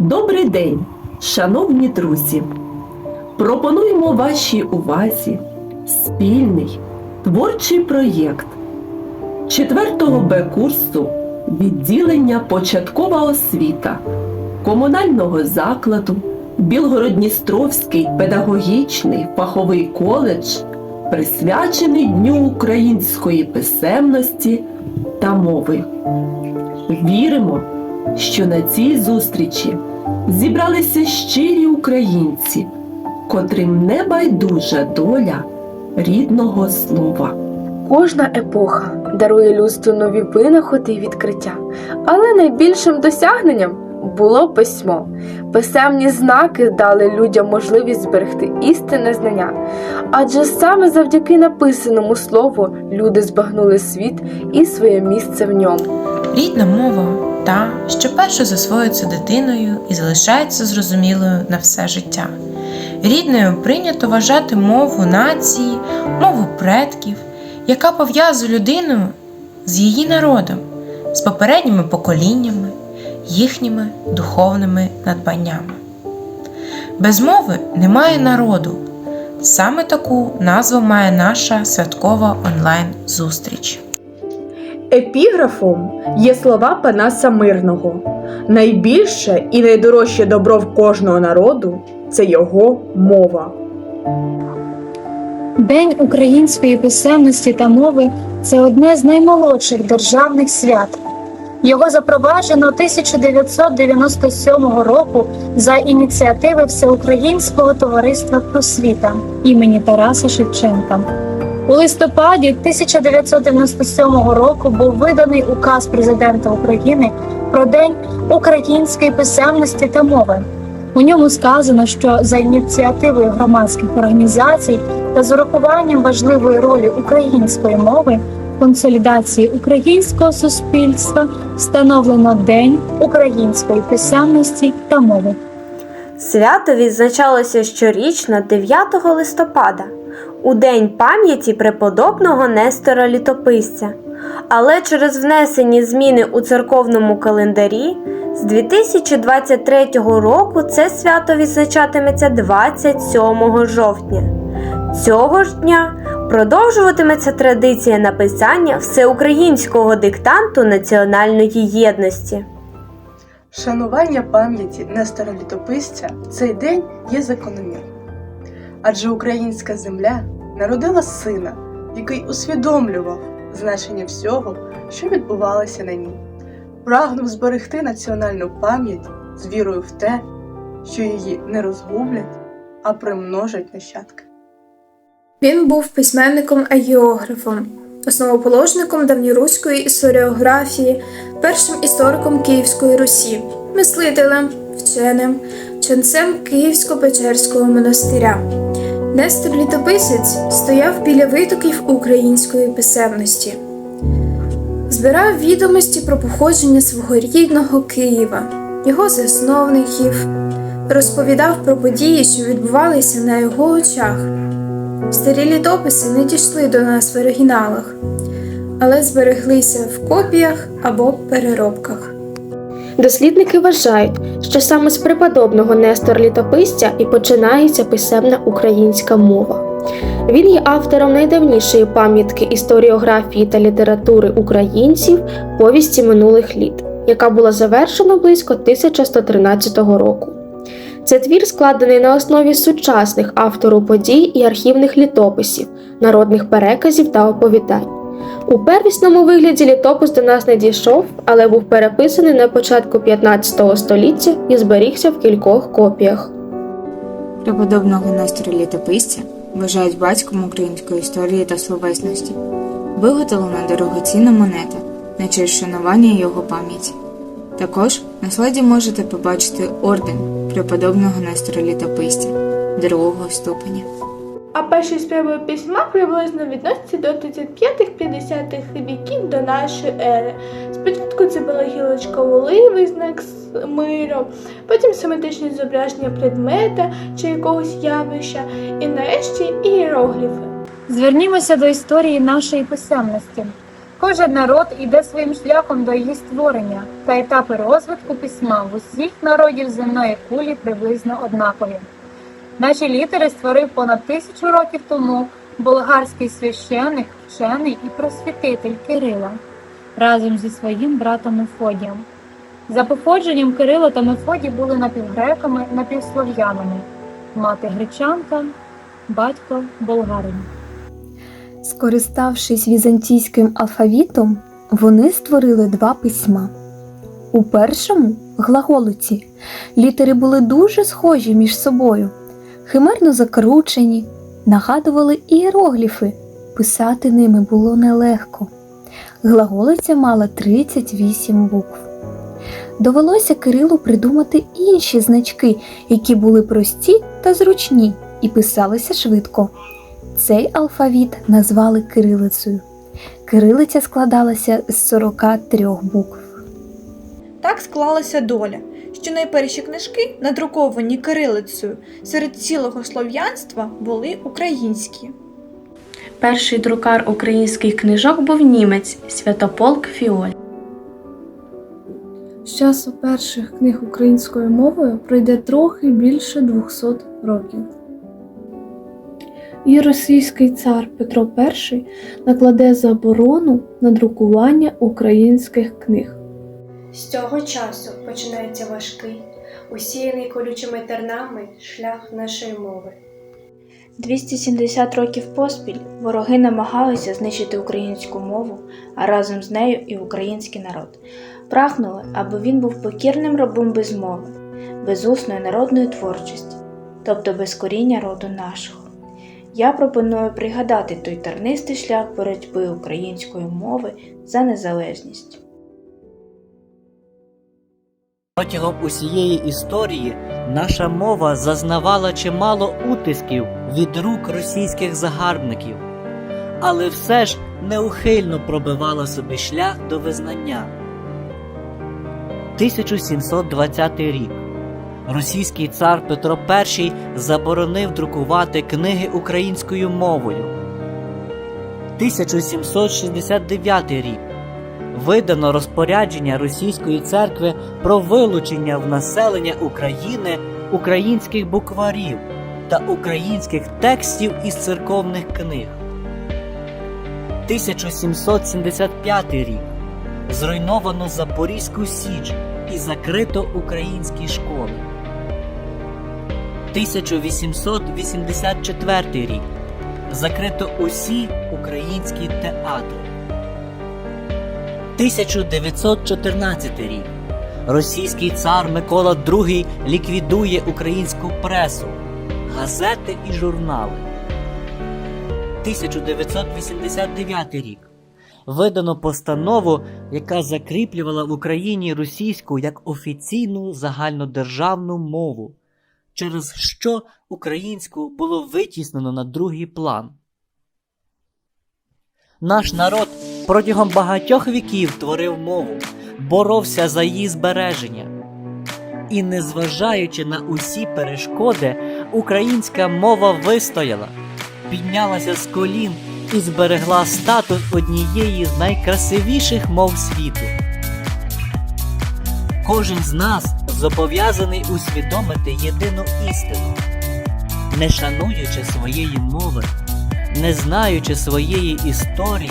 Добрий день, шановні друзі! Пропонуємо вашій увазі спільний творчий проєкт 4 Б курсу відділення Початкова освіта комунального закладу Білгородністровський педагогічний фаховий коледж, присвячений Дню української писемності та мови. Віримо, що на цій зустрічі зібралися щирі українці, котрим не байдужа доля рідного слова. Кожна епоха дарує людству нові винаходи і відкриття, але найбільшим досягненням було письмо. Писемні знаки дали людям можливість зберегти істинне знання, адже саме завдяки написаному слову люди збагнули світ і своє місце в ньому. Рідна мова та, що перше засвоюється дитиною і залишається зрозумілою на все життя. Рідною прийнято вважати мову нації, мову предків, яка пов'язує людину з її народом, з попередніми поколіннями, їхніми духовними надбаннями. Без мови немає народу. Саме таку назву має наша святкова онлайн-зустріч. Епіграфом є слова Панаса Мирного. Найбільше і найдорожче добро в кожного народу це його мова. День української писемності та мови це одне з наймолодших державних свят. Його запроваджено 1997 року за ініціативи Всеукраїнського товариства просвіта імені Тараса Шевченка. У листопаді 1997 року був виданий указ президента України про День української писемності та мови. У ньому сказано, що за ініціативою громадських організацій та з урахуванням важливої ролі української мови в консолідації українського суспільства встановлено День української писемності та мови. Свято відзначалося щорічно 9 листопада, у День пам'яті преподобного Нестора Літописця. Але через внесені зміни у церковному календарі з 2023 року це свято відзначатиметься 27 жовтня. Цього ж дня продовжуватиметься традиція написання всеукраїнського диктанту національної єдності. Шанування пам'яті Нестора Літописця цей день є закономірним. Адже українська земля народила сина, який усвідомлював значення всього, що відбувалося на ній, прагнув зберегти національну пам'ять з вірою в те, що її не розгублять, а примножать нащадки. Він був письменником агіографом, основоположником давньоруської історіографії, першим істориком Київської Русі, мислителем, вченим, ченцем Київсько-Печерського монастиря. Нестор Літописець стояв біля витоків української писемності, збирав відомості про походження свого рідного Києва, його засновників, розповідав про події, що відбувалися на його очах. Старі літописи не дійшли до нас в оригіналах, але збереглися в копіях або переробках. Дослідники вважають, що саме з преподобного Нестора Літописця і починається писемна українська мова. Він є автором найдавнішої пам'ятки історіографії та літератури українців повісті минулих літ, яка була завершена близько 1113 року. Це твір складений на основі сучасних автору подій і архівних літописів, народних переказів та оповідань. У первісному вигляді літопис до нас не дійшов, але був переписаний на початку 15 століття і зберігся в кількох копіях. Преподобного Нестора Літописця вважають батьком української історії та словесності. Виготовлена дорогоцінна монета на честь шанування його пам'яті. Також на слайді можете побачити орден преподобного Нестора Літописця другого ступеня. А перші спроби письма приблизно відносяться до 35-50-х віків до нашої ери. Спочатку це була гілочка оливи, знак з миру, потім семантичне зображення предмета чи якогось явища, і нарешті ієрогліфи. Звернімося до історії нашої писемності. Кожен народ іде своїм шляхом до її створення, та етапи розвитку письма в усіх народів земної кулі приблизно однакові. Наші літери створив понад тисячу років тому болгарський священик, вчений і просвітитель Кирила разом зі своїм братом Мефодієм. За походженням Кирило та Мефодій були напівгреками, напівслов'янами, мати гречанка, батько болгарин. Скориставшись візантійським алфавітом, вони створили два письма. У першому глаголиці літери були дуже схожі між собою, химерно закручені, нагадували ієрогліфи, писати ними було нелегко. Глаголиця мала 38 букв. Довелося Кирилу придумати інші значки, які були прості та зручні і писалися швидко. Цей алфавіт назвали кирилицею. Кирилиця складалася з 43 букв. Так склалася доля, що найперші книжки, надруковані кирилицею, серед цілого слов'янства були українські. Перший друкар українських книжок був німець Святополк Фіоль. З часу перших книг українською мовою пройде трохи більше 200 років. І російський цар Петро І накладе заборону на друкування українських книг. З цього часу починається важкий, усіяний колючими тернами шлях нашої мови. 270 років поспіль вороги намагалися знищити українську мову, а разом з нею і український народ. Прагнули, аби він був покірним рабом без мови, без усної народної творчості, тобто без коріння роду нашого. Я пропоную пригадати той тернистий шлях боротьби української мови за незалежність. Протягом усієї історії наша мова зазнавала чимало утисків від рук російських загарбників, але все ж неухильно пробивала собі шлях до визнання. 1720 рік російський цар Петро І заборонив друкувати книги українською мовою. 1769 рік видано розпорядження Російської церкви про вилучення в населення України українських букварів та українських текстів із церковних книг. 1775 рік зруйновано Запорізьку Січ і закрито українські школи. 1884 рік закрито усі українські театри. 1914 рік російський цар Микола II ліквідує українську пресу, газети і журнали. 1989 рік видано постанову, яка закріплювала в Україні російську як офіційну загальнодержавну мову, через що українську було витіснено на другий план. Наш народ протягом багатьох віків творив мову, боровся за її збереження. І, незважаючи на усі перешкоди, українська мова вистояла, піднялася з колін і зберегла статус однієї з найкрасивіших мов світу. Кожен з нас зобов'язаний усвідомити єдину істину, не шануючи своєї мови, не знаючи своєї історії,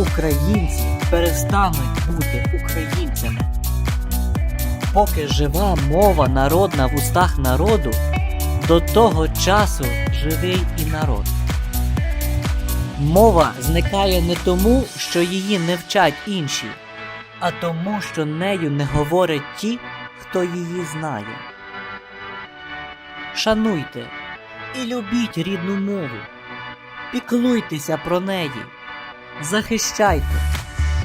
українці перестануть бути українцями. Поки жива мова народна в устах народу, до того часу живий і народ. Мова зникає не тому, що її не вчать інші, а тому, що нею не говорять ті, хто її знає. Шануйте і любіть рідну мову, піклуйтеся про неї, захищайте,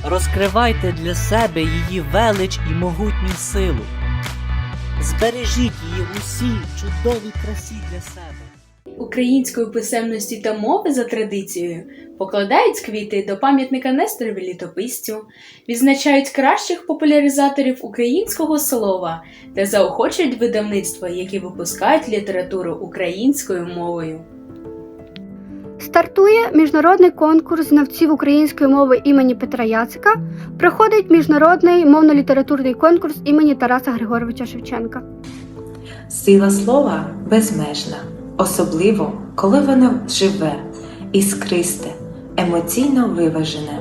розкривайте для себе її велич і могутню силу. Збережіть її в усій чудовій красі для себе. Української писемності та мови за традицією покладають квіти до пам'ятника Несторові літописцю, відзначають кращих популяризаторів українського слова та заохочують видавництва, які випускають літературу українською мовою. Стартує міжнародний конкурс знавців української мови імені Петра Яцика. Проходить міжнародний мовно-літературний конкурс імені Тараса Григоровича Шевченка. Сила слова безмежна, особливо коли воно живе, іскристе, емоційно виважене,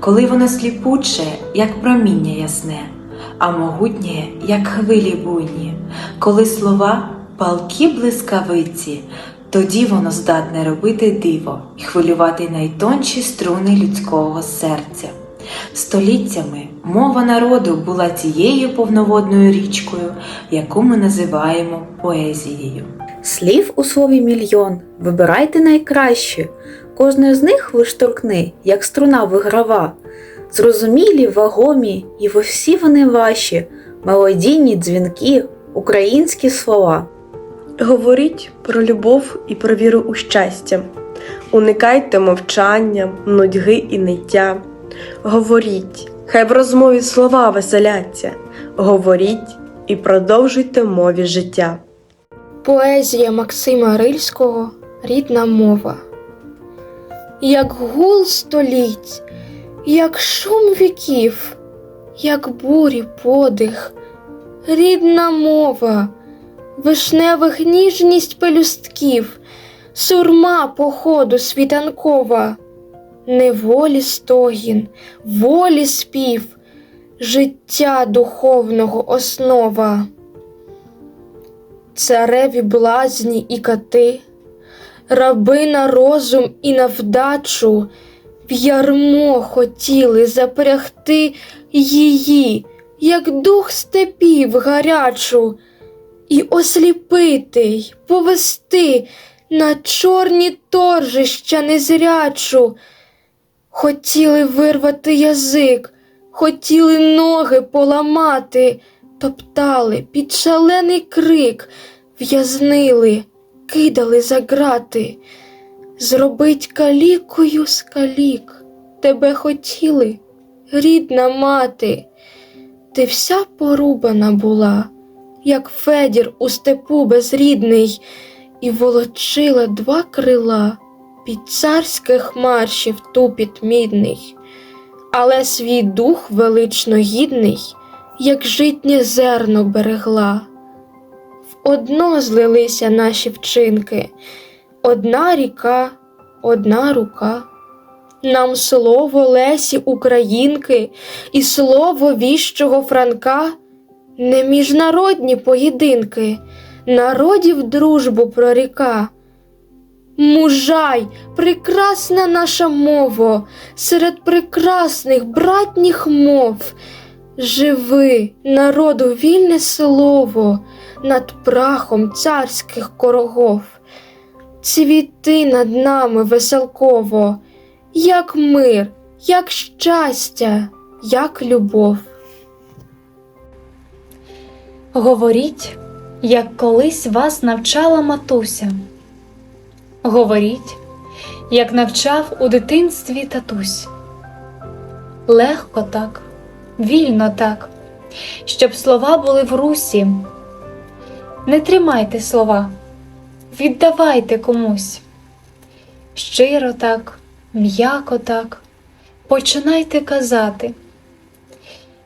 коли воно сліпуче, як проміння ясне, а могутнє, як хвилі буйні, коли слова палкі блискавиці, тоді воно здатне робити диво і хвилювати найтонші струни людського серця. Століттями мова народу була тією повноводною річкою, яку ми називаємо поезією. Слів у слові мільйон, вибирайте найкраще. Кожне з них вишторкни, як струна виграва. Зрозумілі, вагомі, і во всі вони ваші, мелодійні дзвінки, українські слова. Говоріть про любов і про віру у щастя. Уникайте мовчання, нудьги і ниття. Говоріть, хай в розмові слова веселяться. Говоріть і продовжуйте мові життя. Поезія Максима Рильського Рідна мова. Як гул століть, як шум віків, як бурі подих, рідна мова, вишневих ніжність пелюстків, сурма походу світанкова, неволі стогін, волі спів, життя духовного основа. Цареві блазні і кати, раби на розум і на вдачу, в ярмо хотіли запрягти її, як дух степів гарячу, і осліпити й повести на чорні торжища незрячу. Хотіли вирвати язик, хотіли ноги поламати топтали під шалений крик, в'язнили, кидали за грати. Зробить калікою з калік, тебе хотіли, рідна мати. Ти вся порубана була, як Федір у степу безрідний, і волочила два крила під царських маршів тупіт мідний, але свій дух велично гідний як житнє зерно берегла. В одно злилися наші вчинки, одна ріка, одна рука. Нам слово Лесі Українки і слово віщого Франка не міжнародні поєдинки, народів дружбу проріка. Мужай, прекрасна наша мова, серед прекрасних братніх мов. Живи, народу, вільне слово над прахом царських корогов, цвіти над нами веселково, як мир, як щастя, як любов. Говоріть, як колись вас навчала матуся. Говоріть, як навчав у дитинстві татусь. Легко так вільно так, щоб слова були в русі. Не тримайте слова, віддавайте комусь. Щиро так, м'яко так, починайте казати,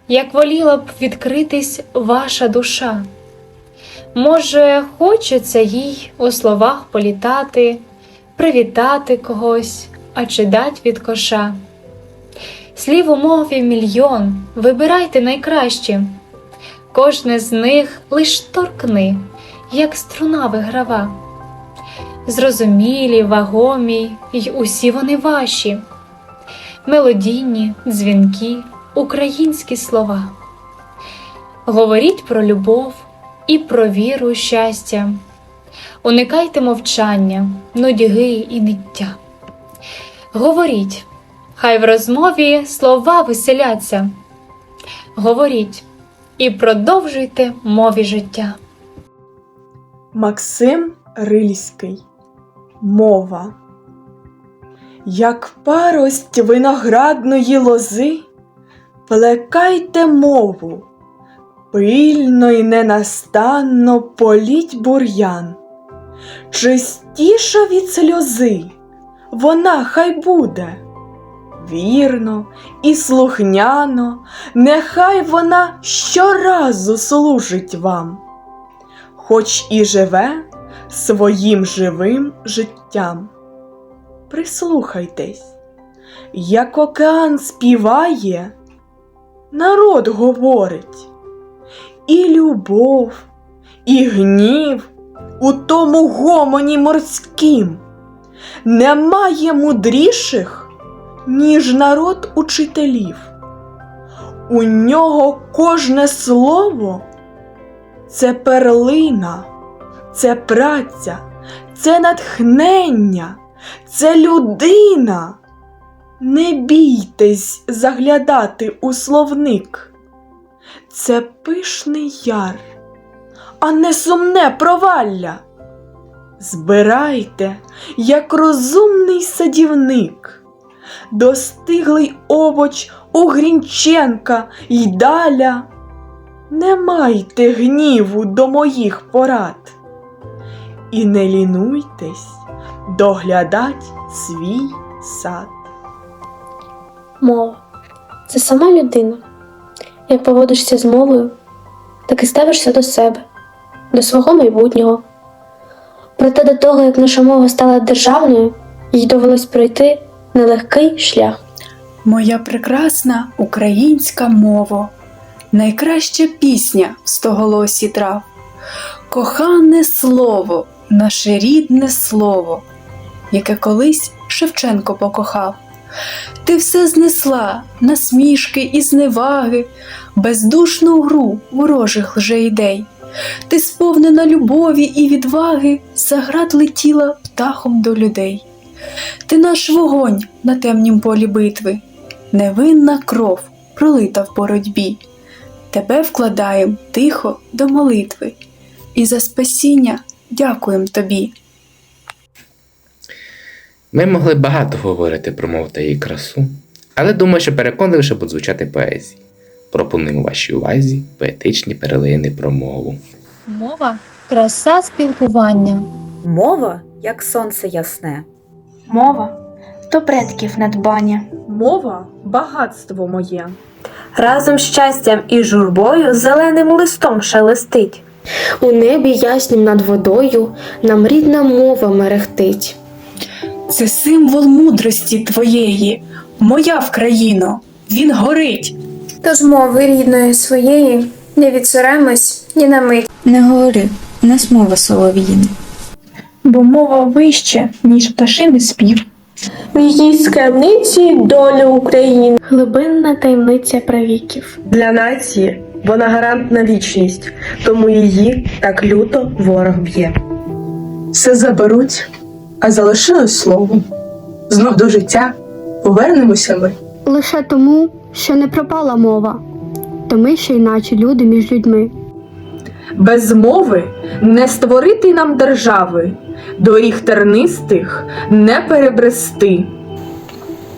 як воліла б відкритись ваша душа. Може, хочеться їй у словах політати, привітати когось, а чи дать від коша. Слів у мові мільйон, вибирайте найкраще. Кожне з них лиш торкни, як струна виграва. Зрозумілі, вагомі, й усі вони ваші, мелодійні, дзвінки, українські слова. Говоріть про любов і про віру, щастя, уникайте мовчання, нудьги і ниття. Говоріть. Хай в розмові слова веселяться. Говоріть і продовжуйте мові життя. Максим Рильський Мова. Як парость виноградної лози, плекайте мову, пильно й ненастанно політь бур'ян, чистіша від сльози вона хай буде. Вірно і слухняно, нехай вона щоразу служить вам, хоч і живе своїм живим життям. Прислухайтесь, як океан співає, народ говорить, і любов, і гнів у тому гомоні морським. Немає мудріших, ніж народ учителів. У нього кожне слово це перлина, це праця, це натхнення, це людина. Не бійтесь заглядати у словник. Це пишний яр, а не сумне провалля. Збирайте, як розумний садівник, достиглий овоч у Грінченка й даля. Не майте гніву до моїх порад, і не лінуйтесь доглядать свій сад. Мова це сама людина. Як поводишся з мовою, так і ставишся до себе, до свого майбутнього. Проте до того, як наша мова стала державною, їй довелось пройти нелегкий шлях. Моя прекрасна українська мова, найкраща пісня в стоголосі трав, кохане слово, наше рідне слово, яке колись Шевченко покохав. Ти все знесла, насмішки і зневаги, бездушну гру ворожих лжеідей. Ти сповнена любові і відваги, заград летіла птахом до людей. Ти наш вогонь на темнім полі битви, невинна кров пролита в боротьбі. Тебе вкладаєм тихо до молитви, і за спасіння дякуєм тобі. Ми могли багато говорити про мову та її красу, але думаю, що переконливіше буде звучати поезії. Пропонуємо вашій увазі поетичні перлини про мову. Мова краса спілкування. Мова як сонце ясне. Мова то предків надбання. Мова багатство моє. Разом з щастям і журбою зеленим листом шелестить. У небі яснім над водою нам рідна мова мерехтить. Це символ мудрості твоєї, моя Вкраїно, він горить. Тож мови рідної своєї не відсоремось ні на мить. Не говори, нас мова солов'їна. Бо мова вище, ніж пташиний спів. В її скарбниці доля України. Глибинна таємниця правіків. Для нації вона гарант на вічність, тому її так люто ворог б'є. Все заберуть, а залишилось слово. Знов до життя повернемося ми. Лише тому, що не пропала мова, то ми ще іначе люди між людьми. Без мови не створити нам держави, доріг тернистих не перебрести.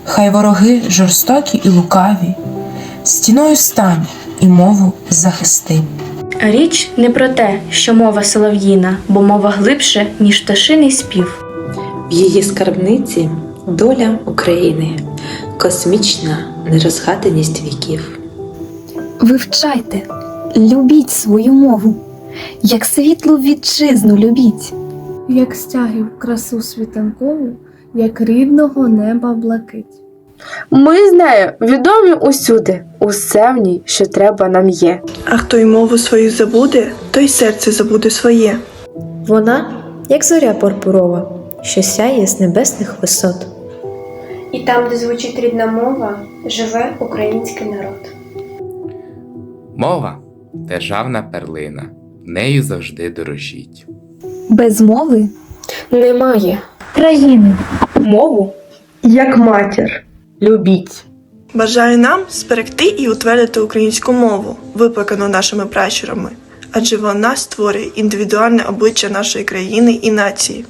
Хай вороги жорстокі і лукаві, стіною стань і мову захисти. Річ не про те, що мова солов'їна, бо мова глибше, ніж пташиний спів. В її скарбниці доля України, космічна нерозгаданість віків. Вивчайте, любіть свою мову, як світлу вітчизну любіть. Як стягів красу світанкову, як рідного неба блакить. Ми з нею відомі усюди, усе в ній, що треба нам є. А хто й мову свою забуде, той серце забуде своє. Вона, як зоря пурпурова, що сяє з небесних висот. І там, де звучить рідна мова, живе український народ. Мова державна перлина, нею завжди дорожіть. Без мови Немає. країни. Мову як матір. Любіть. Бажаю нам зберегти і утвердити українську мову, викликану нашими пращурами, адже вона створює індивідуальне обличчя нашої країни і нації.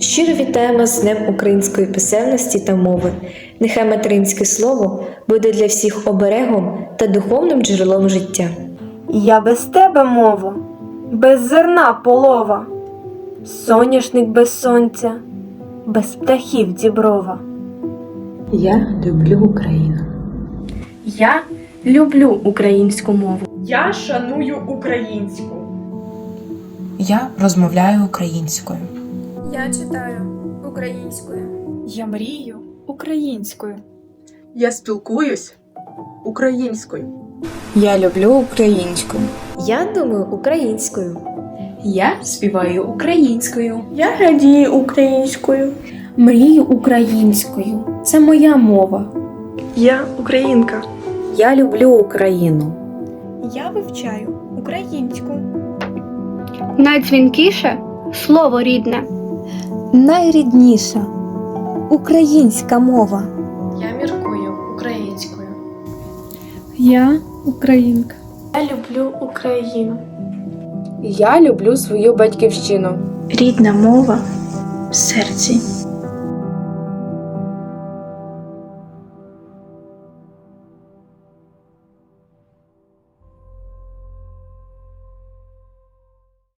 Щиро вітаємо з Днем української писемності та мови. Нехай материнське слово буде для всіх оберегом та духовним джерелом життя. Я без тебе мову, без зерна полова, соняшник без сонця, без птахів діброва. Я люблю Україну. Я люблю українську мову. Я шаную українську. Я розмовляю українською. Я читаю українською. Я мрію українською. Я спілкуюсь українською. Я люблю українську. Я думаю українською. Я співаю українською. Я радію українською. Мрію українською. Це моя мова. Я українка. Я люблю Україну. Я вивчаю українську. Найдзвінкіше слово рідне. Найрідніша українська мова. Я міркую українською. Я українка. Я люблю Україну. Я люблю свою батьківщину. Рідна мова в серці.